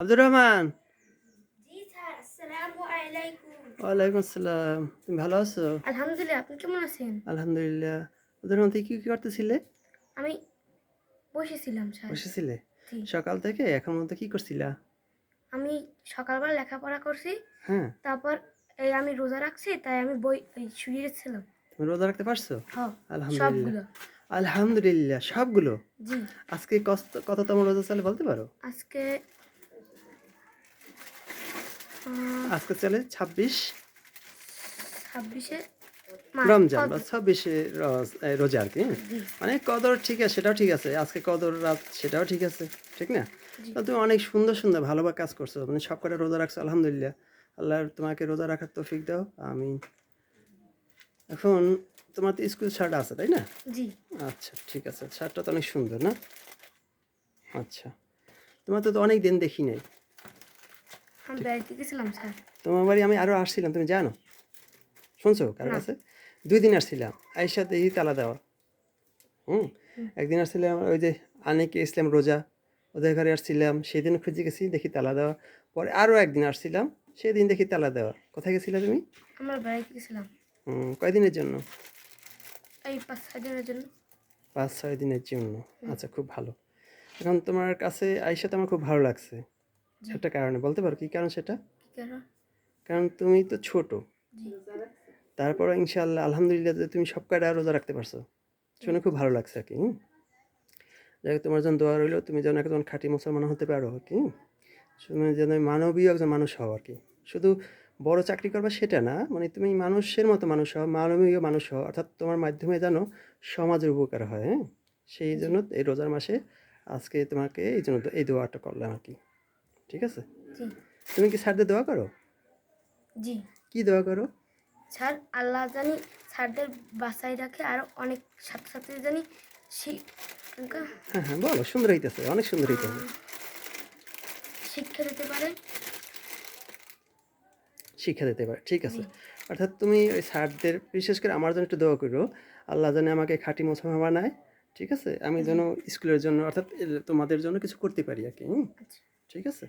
আব্দুর রহমান। ওয়ালাইকুম আসসালাম। তুমি ভালো আছো? আলহামদুলিল্লাহ আপনি কেমন আছেন? আলহামদুলিল্লাহ। আব্দুর রহমান তুই কি কি করতেছিলে? আমি বসেছিলাম স্যার। বসেছিলে? সকাল থেকে এখন মধ্যে কি করছিলা? আমি সকালবেলা লেখাপড়া করছি। হ্যাঁ। তারপর এই আমি রোজা রাখছি তাই আমি বই এই শুয়েছিলাম তুমি রোজা রাখতে পারছ? হ্যাঁ আলহামদুলিল্লাহ। আলহামদুলিল্লাহ সবগুলো? জি। আজকে কত কততম রোজা চলে বলতে পারো? আজকে আজকে চলে ছাব্বিশ ছাব্বিশে রমজান বা ছাব্বিশে রোজ- আর কি মানে কদর ঠিক আছে সেটাও ঠিক আছে। আজকে কদর রাত সেটাও ঠিক আছে ঠিক না? তুমি অনেক সুন্দর সুন্দর ভালো কাজ করছ। মানে সব কটা রোজা রাখছো আলহামদুলিল্লাহ। আল্লাহ তোমাকে রোজা রাখার তৌফিক দাও। আমি এখন তোমার তো স্কুল শার্ট আছে তাই না? জি। আচ্ছা ঠিক আছে। শার্টটা তো অনেক সুন্দর না? আচ্ছা। তোমার তো তো অনেক দিন দেখি নাই। আমি বেড়াইতে গেছিলাম স্যার। তোমার বাড়ি আমি আরও আসছিলাম তুমি জানো? শুনছো কার না। কাছে? দুই দিন আসছিলাম দেখি তালা দেওয়া হুম? একদিন আসছিলাম ওই যে আনেকে ইসলাম রোজা ওদের ঘরে আসছিলাম সেদিন খুঁজে গেছি দেখি তালা দেওয়া পরে আরও একদিন আসছিলাম সেদিন দেখি তালা দেওয়া কোথায় গেছিলে তুমি? আমরা বেড়াইতে গেছিলাম। হুম, কয়দিনের জন্য? এই পাঁচ ছয় দিনের জন্য। পাঁচ ছয় দিনের জন্য। আচ্ছা খুব ভালো। এখন তোমার কাছে আইসাতে আমার খুব ভালো লাগছে। একটা কারণে বলতে পারো কি কারণ সেটা? কারণ? তুমি তো ছোট। তারপর ইনশাআল্লাহ আলহামদুলিল্লাহ যে তুমি সব কয়টা রোজা রাখতে পারছ। শুনে খুব ভালো লাগছে আর কি যাই হোক, তোমার জন্য দোয়া রইল তুমি যেন একজন খাঁটি মুসলমান হতে পারো কি শুনে যেন মানবীয় একজন মানুষ হও আর কি। শুধু বড় চাকরি করবা সেটা না মানে তুমি মানুষের মতো মানুষ হও মানবীয় মানুষ হও অর্থাৎ তোমার মাধ্যমে যেন সমাজের উপকার হয় হ্যাঁ? সেই জন্য এই রোজার মাসে আজকে তোমাকে এই জন্য এই দোয়াটা করলাম আর কি। ঠিক আছে? তুমি কি স্যারদের দোয়া করো? জি। কি দোয়া করো? স্যার আল্লাহ জানি স্যারদের বাসায় রাখে আর অনেক ছাত্রছাত্রী জানি হ্যাঁ হ্যাঁ বলো সুন্দর হইতেছে অনেক সুন্দর হইতেছে। শিক্ষা দিতে পারে? শিক্ষা দিতে পারে ঠিক আছে। অর্থাৎ তুমি ওই স্যারদের বিশেষ করে আমার জন্য একটু দোয়া করো। আল্লাহ জানে আমাকে খাঁটি মুসলমান বানায় ঠিক আছে? আমি যেন স্কুলের জন্য অর্থাৎ তোমাদের জন্য কিছু করতে পারি আর কি হুম? আচ্ছা। ঠিক আছে?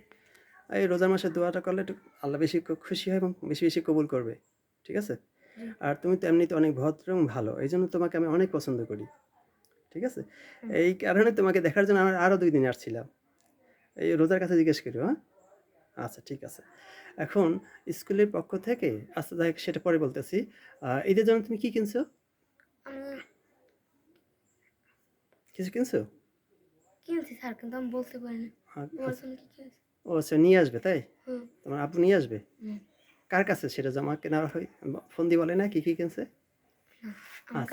এই রোজার মাসে দোয়াটা করলে একটু আল্লাহ বেশি খুশি হয় এবং বেশি বেশি কবুল করবে ঠিক আছে? আর তুমি তো এমনিতে অনেক ভদ্র এবং ভালো এই জন্য তোমাকে আমি অনেক পছন্দ করি ঠিক আছে? এই কারণে তোমাকে দেখার জন্য আমার আরও দুই দিন আসছিলাম। এই রোজার কাছে জিজ্ঞেস করি হ্যাঁ? আচ্ছা ঠিক আছে। এখন স্কুলের পক্ষ থেকে আচ্ছা হোক, সেটা পরে বলতেছি। ঈদের জন্য তুমি কি কিনছো? কিছু কিনছো? কিনছি স্যার কিন্তু আমি বলতে পারি না তোমার জন্য কি কিনছি? ও আচ্ছা নিয়ে আসবে তাই? তোমার আপু নিয়ে আসবে? কার কাছে সেটা জমা কেনা হয়? ফোন দিয়ে বলে না কি কি কিনছে? আমি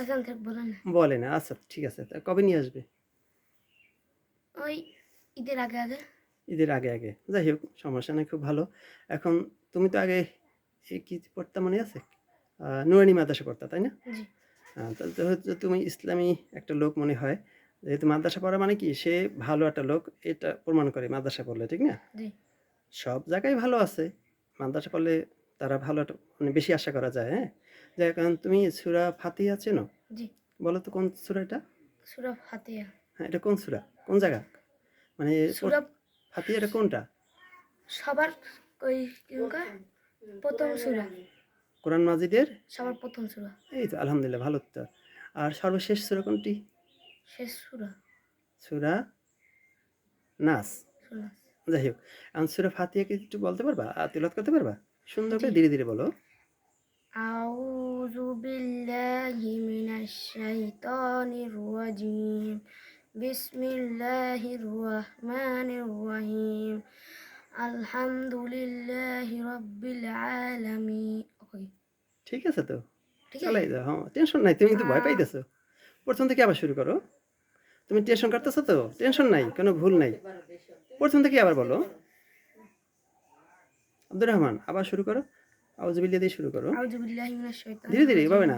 বলে না। আচ্ছা ঠিক আছে তা কবে নিয়ে আসবে? ওই ঈদের আগে আগে। ঈদের আগে আগে। যাই হোক সমস্যা নেই খুব ভালো। এখন তুমি তো আগে কি পড়তা মনে আছে? নুরানি মাদ্রাসা পড়তা তাই না? তুমি ইসলামী একটা লোক মনে হয়। যেহেতু মাদ্রাসা পড়া মানে কি? সে ভালো একটা লোক এটা প্রমাণ করে মাদ্রাসা পড়লে ঠিক না? সব জায়গায় ভালো আছে। মাদ্রাসা পড়লে তারা ভালো একটা মানে বেশি আশা করা যায় হ্যাঁ? যাই কারণ তুমি সুরা ফাতিহা চেনো? বলো তো কোন সুরা এটা? সুরা ফাতিয়া হ্যাঁ এটা কোন সুরা? কোন জায়গা? মানে সুরা ফাতিহা এটা কোনটা? সবার ওই প্রথম সুরা। কোরআন মাজিদের? সবার প্রথম সুরা। এই তো আলহামদুলিল্লাহ ভালো তো। আর সর্বশেষ সুরা কোনটি? সুরা। সুরা নাস। যাই হোক এখন সুরা ফাতিয়া একটু বলতে পারবা? তিলত করতে পারবা? সুন্দর করে ধীরে ধীরে বলো। আউযু বিল্লাহি মিনাশ শাইতানির রাজিম। বিসমিল্লাহির রহমানির রহিম। আলহামদুলিল্লাহি রাব্বিল আলামিন। ঠিক আছে তো? চলাই যাও। হ্যাঁ টেনশন নাই তুমি তো ভয় পাইতেছো। প্রথম থেকে আবার শুরু করো। তুমি টেনশন কাটতেছো তো? টেনশন নাই কোনো ভুল নাই। প্রথম থেকে আবার বলো। আব্দুর রহমান আবার শুরু করো। আউজুবিল্লাহ দিয়ে শুরু করো। ধীরে ধীরে এভাবে না।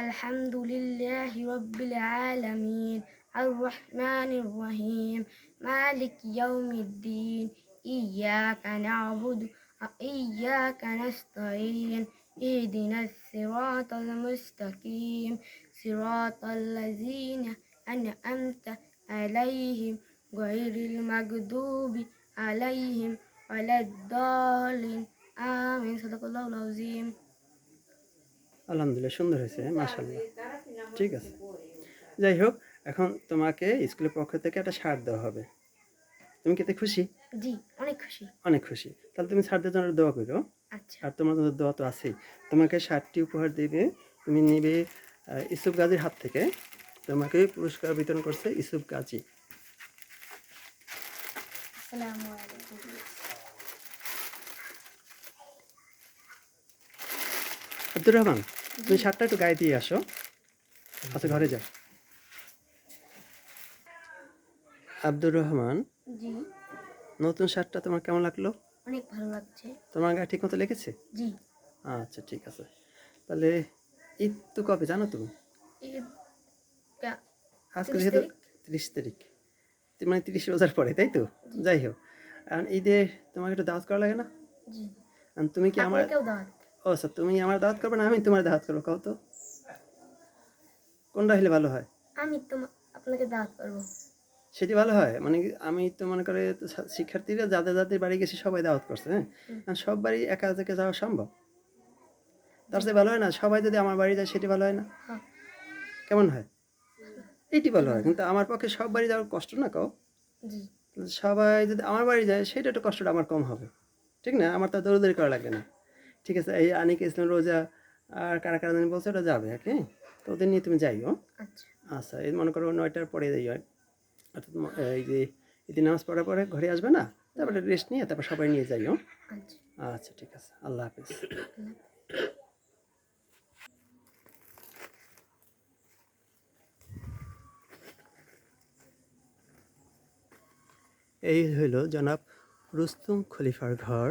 আলহামদুলিল্লাহ রব্বিল আলামিন আর রহমানির রহিম। মালিক ইয়াউমিদ্দিন ইয়াকা না'বুদু ইয়াকা নাস্তাইন الدين إياك نعبد وإياك نستعين اهدنا الصراط المستقيم صراط الذين أنعمت عليهم গায়রিল মাগদুবি আলাইহিম ওয়ালাদ-দাল্লিন আমিন সাদাকাল্লাহুল আযীম আলহামদুলিল্লাহ সুন্দর হয়েছে মাশাল্লাহ ঠিক আছে যাই হোক এখন তোমাকে স্কুলের পক্ষ থেকে একটা শার্ট দেওয়া হবে তুমি কি এতে খুশি জি অনেক খুশি অনেক খুশি তাহলে তুমি শার্টদের জন্য দোয়া করো আচ্ছা আর তোমার দোয়া তো আছেই। তোমাকে শার্টটি উপহার দেবে। তুমি নেবে ইসুফ গাজীর হাত থেকে। তোমাকে পুরস্কার বিতরণ করছে ইসুফ গাজী। আব্দুর রহমান তুমি শার্টটা একটু গায়ে দিয়ে আসো। আচ্ছা ঘরে যাও। আব্দুর রহমান নতুন শার্টটা তোমার কেমন লাগল? অনেক ভালো লাগছে। তোমার গায়ে ঠিক মতো লেগেছে জি। আচ্ছা ঠিক আছে। তাহলে ঈদ তো কবে জানো তুমি? আজকে যেহেতু তিরিশ তারিখ। মানে তিরিশ রোজার পরে তাই তো? যাই হোক। এখন ঈদে তোমাকে একটু দাওয়াত করা লাগে না? জি। তুমি কি আমার ও স্যার তুমি আমার দাওয়াত করবে না আমি তোমার দাওয়াত করব? কও তো। কোনটা হলে ভালো হয়? আমি তো আপনাকে দাওয়াত করব। সেটি ভালো হয়। মানে আমি তো মনে করে শিক্ষার্থীরা যাদের যাদের বাড়ি গেছে সবাই দাওয়াত করছে হ্যাঁ? সব বাড়ি একা থেকে যাওয়া সম্ভব। তার চেয়ে ভালো হয় না সবাই যদি আমার বাড়ি যায় সেটি ভালো হয় না। হ্যাঁ। কেমন হয়? এইটি ভালো হয়। কিন্তু আমার পক্ষে সব বাড়ি যাওয়ার কষ্ট না কাউ সবাই যদি আমার বাড়ি যায় সেটা একটু কষ্টটা আমার কম হবে। ঠিক না? আমার তো দৌড়দৌড়ি করা লাগবে না। ঠিক আছে এই আনিক ইসলাম রোজা আর কারা কারা জানি বলছে ওটা যাবে হ্যাঁ? তো ওদের নিয়ে তুমি যাইও। আচ্ছা। আচ্ছা এই মনে করো নয়টার পরে যাই হয় অর্থাৎ এই যে ঈদের নামাজ পড়ার পরে ঘরে আসবে না, তারপরে রেস্ট নিয়ে তারপর সবাই নিয়ে যাই আচ্ছা ঠিক আছে। আল্লাহ হাফিজ। এই হইল জনাব রুস্তুম খলিফার ঘর।